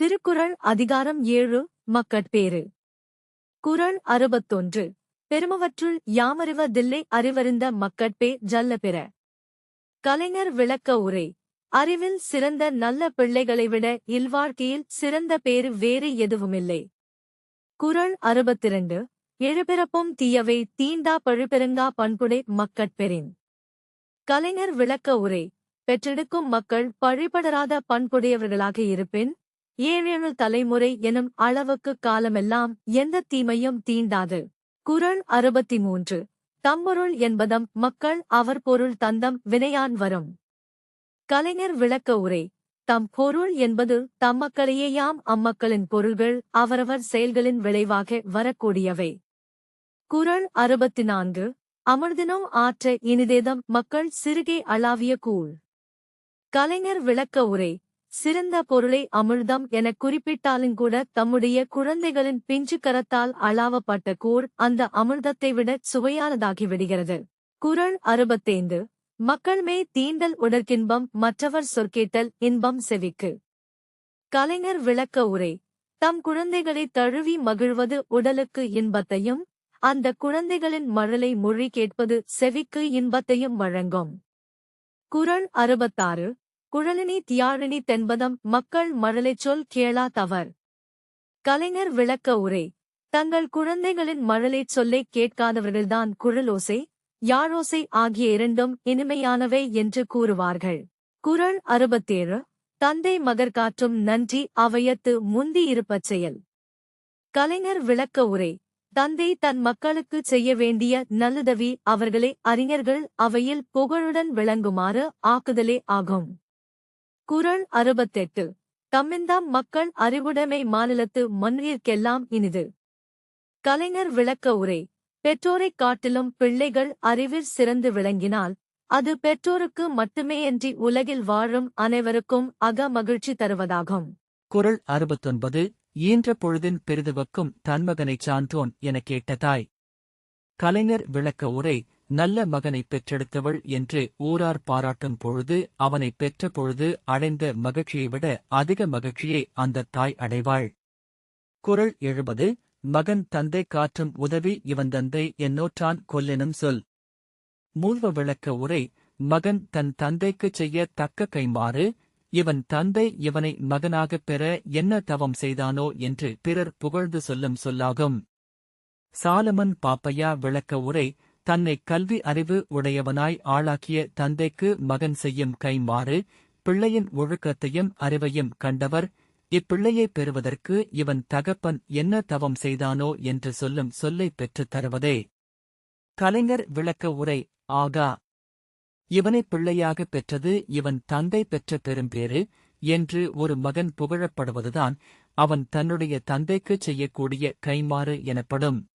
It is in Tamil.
திருக்குறள் அதிகாரம் ஏழு மக்கட்பேறு குரல் அறுபத்தொன்று. பெருமவற்றுள் யாமறிவதில்லை அறிவறிந்த மக்கட்பே ஜல்ல பெற. கலைஞர் விளக்க உரை. அறிவில் சிறந்த நல்ல பிள்ளைகளை விட இல்வாழ்க்கையில் சிறந்த பேறு வேறு எதுவுமில்லை. குறள் அறுபத்திரண்டு. எழுபிறப்பும் தீயவை தீண்டா பழுபெருங்கா பண்புடை மக்கட்பெறின் கலைஞர் விளக்க உரை. பெற்றெடுக்கும் மக்கள் பழிபடராத பண்புடையவர்களாக இருப்பின் ஏழேழு தலைமுறை எனும் அளவுக்கு காலமெல்லாம் எந்த தீமையும் தீண்டாது. குறள் அறுபத்தி மூன்று தம்பொருள் என்பதம் மக்கள் அவர் பொருள் தந்தம் வினையான் வரும். கலைஞர் விளக்க உரை. தம் பொருள் என்பது தம்மக்களையேயாம் அம்மக்களின் பொருள்கள் அவரவர் செயல்களின் விளைவாக வரக்கூடியவை. குரல் அறுபத்தி நான்கு அமர்தினம் ஆற்ற இனிதேதம் மக்கள் சிறுகே அளாவிய கூழ். கலைஞர் விளக்க உரை. சிறந்த பொருளை அமிர்தம் எனக் குறிப்பிட்டாலுங்கூட தம்முடைய குழந்தைகளின் பிஞ்சு கரத்தால் அளாவப்பட்ட கூர் அந்த அமிர்தத்தை விட சுவையானதாகிவிடுகிறது. குரல் குறள் அறுபத்தைந்து மக்கள்மே தீண்டல் உடற்கின்பம் மற்றவர் சொற்கேட்டல் இன்பம் செவிக்கு. கலைஞர் விளக்க உரை. தம் குழந்தைகளை தழுவி மகிழ்வது உடலுக்கு இன்பத்தையும் அந்த குழந்தைகளின் மழலை மொழி கேட்பது செவிக்கு இன்பத்தையும் வழங்கும். குரல் அறுபத்தாறு. குழலினி தியாழினி தென்பதம் மக்கள் மழலைச் சொல் கேளா தவர். கலைஞர் விளக்க உரை. தங்கள் குழந்தைகளின் மழலைச் சொல்லைக் கேட்காதவர்கள்தான் குழலோசை யாழோசை ஆகிய இரண்டும் இனிமையானவை என்று கூறுவார்கள். குரல் அறுபத்தேழு. தந்தை மகர் காற்றும் நன்றி அவையத்து முந்தி இருப்பச் செயல். கலைஞர் விளக்க உரை. தந்தை தன் மக்களுக்குச் செய்ய வேண்டிய நல்லுதவி அவர்களை அறிஞர்கள் அவையில் புகழுடன் விளங்குமாறு ஆக்குதலே ஆகும். குறள் அறுபத்தெட்டு. தம்மிந்தாம் மக்கள் அறிவுடைமை மாநிலத்து மண்ணிற்கெல்லாம் இனிது. கலைஞர் விளக்க உரை. பெற்றோரைக் காட்டிலும் பிள்ளைகள் அறிவில் சிறந்து விளங்கினால் அது பெற்றோருக்கு மட்டுமேயன்றி உலகில் வாழும் அனைவருக்கும் அக மகிழ்ச்சி தருவதாகும். குறள் அறுபத்தொன்பது. ஈன்ற பொழுதின் பெரிதுவக்கும் தன்மகனைச் சான்றோன் எனக் கேட்ட தாய். கலைஞர் விளக்க உரை. நல்ல மகனைப் பெற்றெடுத்தவள் என்று ஊரார் பாராட்டும் பொழுது அவனைப் பெற்ற பொழுது அடைந்த மகிழ்ச்சியை விட அதிக மகிழ்ச்சியை அந்தத் தாய் அடைவாள். குறள் எழுபது மகன் தந்தை காற்றும் உதவி இவன் தந்தை என்னோற்றான் கொல்லெனும் சொல். மூழ்வ விளக்க உரை மகன் தன் தந்தைக்குச் செய்ய தக்க கைமாறு இவன் தந்தை இவனை மகனாகப் பெற என்ன தவம் செய்தானோ என்று பிறர் புகழ்ந்து சொல்லும் சொல்லாகும். சாலமன் பாப்பையா விளக்க உரை தன்னை கல்வி அறிவு உடையவனாய் ஆளாக்கிய தந்தைக்கு மகன் செய்யும் கைமாறு பிள்ளையின் ஒழுக்கத்தையும் அறிவையும் கண்டவர். இப்பிள்ளையைப் பெறுவதற்கு இவன் தகப்பன் என்ன தவம் செய்தானோ என்று சொல்லும் சொல்லைப் பெற்றுத் தருவதே. கலைஞர் விளக்க உரை ஆகா. இவனைப் பிள்ளையாகப் பெற்றது இவன் தந்தை பெற்ற பெரும்பேறு என்று ஒரு மகன் புகழப்படுவதுதான் அவன் தன்னுடைய தந்தைக்குச் செய்யக்கூடிய கைமாறு எனப்படும்.